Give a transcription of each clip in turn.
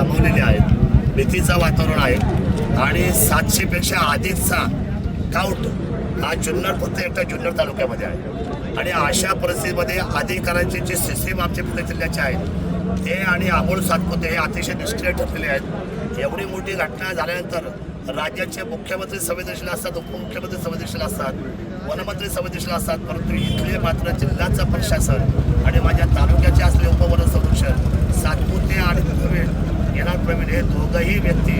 गमावलेले आहेत. भीतीचं वातावरण आहे. आणि सातशेपेक्षा अधिकचा काउंट हा जुन्नर फक्त एकटा जुन्नर तालुक्यामध्ये आहे. आणि अशा परिस्थितीमध्ये अधिकाऱ्यांचे जे सिस्टीम आमचे पुणे जिल्ह्याचे आहेत ते आणि अमोल सातपुते हे अतिशय निष्क्रिय ठरलेले आहेत. एवढी मोठी घटना झाल्यानंतर राज्याचे मुख्यमंत्री संवेदनशील असतात उपमुख्यमंत्री संवेदनशील असतात वनमंत्री संवेदनशील असतात परंतु इथले मात्र जिल्ह्याचं प्रशासन आणि माझ्या तालुक्याचे असले उपवन संरक्षण सातपुते आणि प्रवीण प्रवीण हे दोघंही व्यक्ती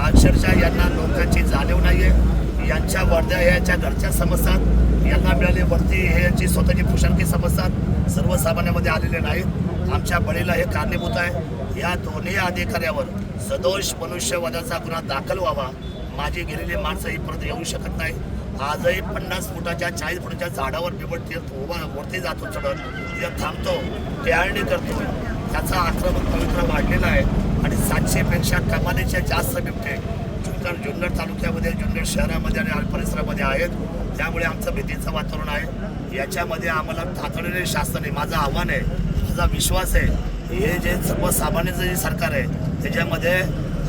अक्षरशः यांना लोकांची जाणीव नाही आहे यांच्या वर्ध्या याच्या घरच्या समजतात यांना मिळाले वरती हे यांची स्वतःची पुषाणकी समजतात सर्वसामान्यामध्ये आलेले नाहीत. आमच्या बळीला हे कारणीभूत आहे. या दोन्ही अधिकाऱ्यावर सदोष मनुष्यवादाचा गुन्हा दाखल व्हावा. माझी गेलेली माणसं ही परत येऊ शकत नाही. आजही पन्नास फुटाच्या चाळीस फुटाच्या झाडावर बिबट ते उभा वरती जातो चढत तिथं थांबतो टेळणी करतो त्याचा आक्रमक पवित्रा वाढलेला आहे. आणि सातशेपेक्षा कमालीच्या जास्त बिबटे जुन्नर जुन्नर तालुक्यामध्ये जुन्नर शहरामध्ये आणि परिसरामध्ये आहेत. त्यामुळे आमचं भीतीचं वातावरण आहे. याच्यामध्ये आम्हाला तातडीने शासन आहे. माझं आव्हान आहे माझा विश्वास आहे हे जे सर्वसामान्याचं जे सरकार आहे त्याच्यामध्ये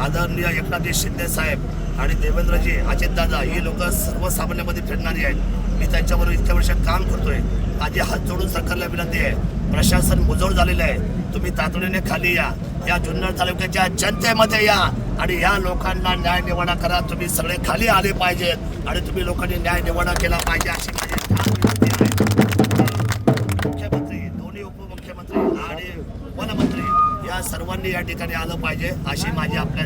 आदरणीय एकनाथजी शिंदे साहेब आणि देवेंद्रजी अजितदादा ही लोक सर्वसामान्यामध्ये फिरणारी आहेत. मी त्यांच्याबरोबर इतक्या वर्ष काम करतोय. माझी हात जोडून सरकारला विनंती आहे. प्रशासन मुजोर झालेलं आहे. तुम्ही तातडीने खाली या. या जुन्नर तालुक्याच्या जनतेमध्ये या आणि या लोकांना न्याय निवाडा करा. तुम्ही सगळे खाली आले पाहिजेत आणि तुम्ही लोकांनी न्याय निवाडा केला पाहिजे अशी मुख्यमंत्री दोन्ही उपमुख्यमंत्री आणि वनमंत्री या सर्वांनी या ठिकाणी आलं पाहिजे अशी माझी आपल्या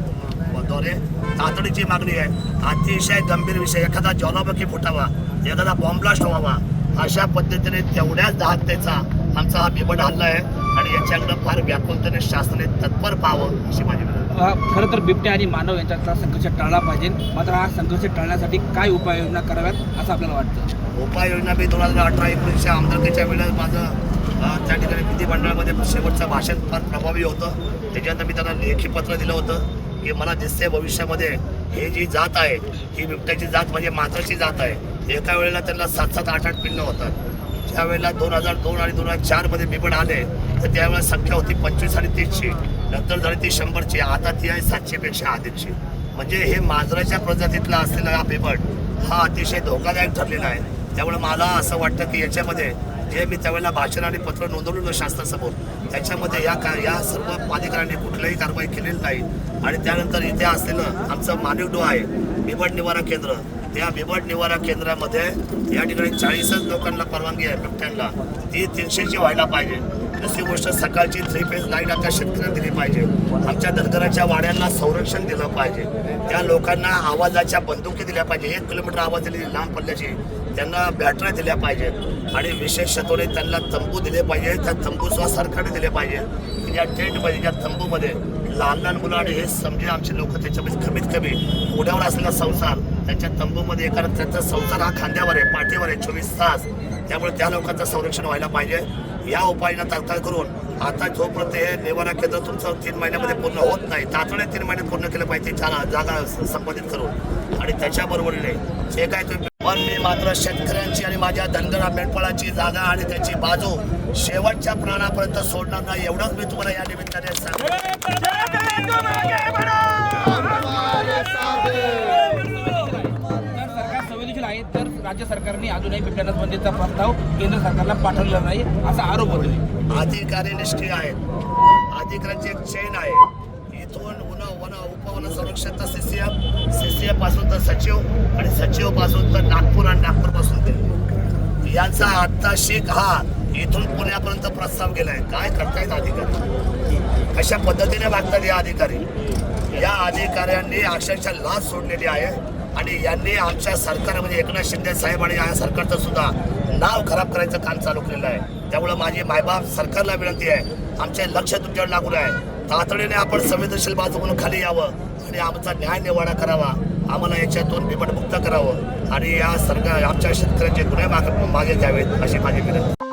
द्वारे तातडीची मागणी आहे. अतिशय गंभीर विषय. एखादा ज्वालामुखी फुटावा एखादा बॉम्ब ब्लास्ट व्हावा अशा पद्धतीने तेवढ्याच दहातेचा आमचा हा बिबट हल्ला आहे आणि याच्याकडे फार व्याकुलतेने शासनाने तत्पर पाहावं अशी माझी खरं तर बिबटे आणि मानव यांच्यातला संघर्ष टाळला पाहिजे. मात्र हा संघर्ष टाळण्यासाठी काय उपाययोजना कराव्यात असं आपल्याला वाटतं? उपाययोजना मी दोन हजार अठरा एकोणीसच्या आमदारकीच्या वेळेस माझं त्या ठिकाणी विधिमंडळामध्ये शेवटचं भाषण फार प्रभावी होतं. त्याच्यानंतर मी त्यांना लेखी पत्र दिलं होतं की मला दिसते भविष्यामध्ये हे जी जात आहे ही बिबट्याची जात म्हणजे मात्राची जात आहे. एका वेळेला त्यांना सात सात आठ आठ पिल्लं होतात. ज्यावेळेला दोन हजार दोन आणि दोन हजार चारमध्ये बिबट आले तर त्यावेळेला संख्या होती पंचवीस आणि तीसची. नंतर झाली ती शंभरची. आता ती आहे सातशेपेक्षा आधीची म्हणजे हे मांजराच्या प्रजातीतला असलेला हा बिबट हा अतिशय धोकादायक ठरलेला आहे. त्यामुळे मला असं वाटतं की याच्यामध्ये जे मी त्यावेळेला भाषण आणि पत्र नोंदवलेलं शास्त्रासमोर त्याच्यामध्ये या का या सर्व अधिकाऱ्यांनी कुठल्याही कारवाई केलेली नाही. आणि त्यानंतर इथे असलेलं आमचं मानिकडो आहे. बिबट निवारा केंद्र. त्या बिबट निवारा केंद्रामध्ये या ठिकाणी चाळीसच लोकांना परवानगी आहे बिबट्यांना. ती तीनशेची व्हायला पाहिजे. दुसरी गोष्ट सकाळची थ्री फेज लाइट आमच्या शेतकऱ्यांना दिली पाहिजे. आमच्या दरदराच्या वाड्यांना संरक्षण दिलं पाहिजे. त्या लोकांना आवाजाच्या बंदुकी दिल्या पाहिजे. एक किलोमीटर आवाज दिली लांब पल्ल्याची. त्यांना बॅटऱ्या दिल्या पाहिजेत आणि विशेषत्वाने त्यांना तंबू दिले पाहिजे. त्या तंबूसुद्धा सरकारने दिले पाहिजे. या टेंटमध्ये ज्या तंबूमध्ये लहान लहान मुलं आणि हे समजे आमचे लोक त्याच्यामध्ये कमीत कमी ओढ्यावर असलेला संसार त्यांच्या तंबूमध्ये कारण त्यांचा संसार हा खांद्यावर आहे पाठीवर आहे चोवीस तास. त्यामुळे त्या लोकांचं संरक्षण व्हायला पाहिजे. या उपाययोजना तात्काळ करून आता जोपर्यंत हे निवारा केंद्र तुमचं तीन महिन्यामध्ये पूर्ण होत नाही तातडीने तीन महिन्यात पूर्ण केलं पाहिजे जागा जागा संबंधित करून. आणि त्याच्याबरोबरीने जे काय तुम्ही पण मी मात्र शेतकऱ्यांची आणि माझ्या धनगरा मेंढपाळाची जागा आणि त्याची बाजू शेवटच्या प्राणापर्यंत सोडणार नाही एवढंच मी तुम्हाला या निमित्ताने सांगतो. राज्य सरकारने अजूनही बिबट्या नसबंदीचा प्रस्ताव केंद्र सरकारला पाठवलेला नाही असा आरोप होतो अधिकारी निष्क्रिय आहेत. अधिकाऱ्यांची एक चेन आहे. इथून वन वन उपवन संरक्षण तर सीसीएफ सीसीएफपासून तर सचिव आणि सचिवपासून तर नागपूर आणि नागपूरपासून ते. यांचा आत्ता शेख हा इथून पुण्यापर्यंत प्रस्ताव गेलाय. काय करतायत अधिकारी? कशा पद्धतीने वागतात या अधिकारी? या अधिकाऱ्यांनी अक्षरशः लाच सोडलेली आहे. आणि यांनी आमच्या सरकारमध्ये म्हणजे एकनाथ शिंदे साहेब आणि या सरकारचं सुद्धा नाव खराब करायचं काम चालू केलेलं आहे. त्यामुळं माझी मायबाप सरकारला विनंती आहे. आमचे लक्ष तुमच्यावर लागून आहे तातडीने आपण संवेदनशील बाजू म्हणून खाली यावं आणि आमचा न्याय निवाडा करावा. आम्हाला याच्यातून बिबटमुक्त करावं. आणि या सरकार आमच्या शेतकऱ्यांचे गुन्हे मागे मागे घ्यावेत अशी माझी विनंती.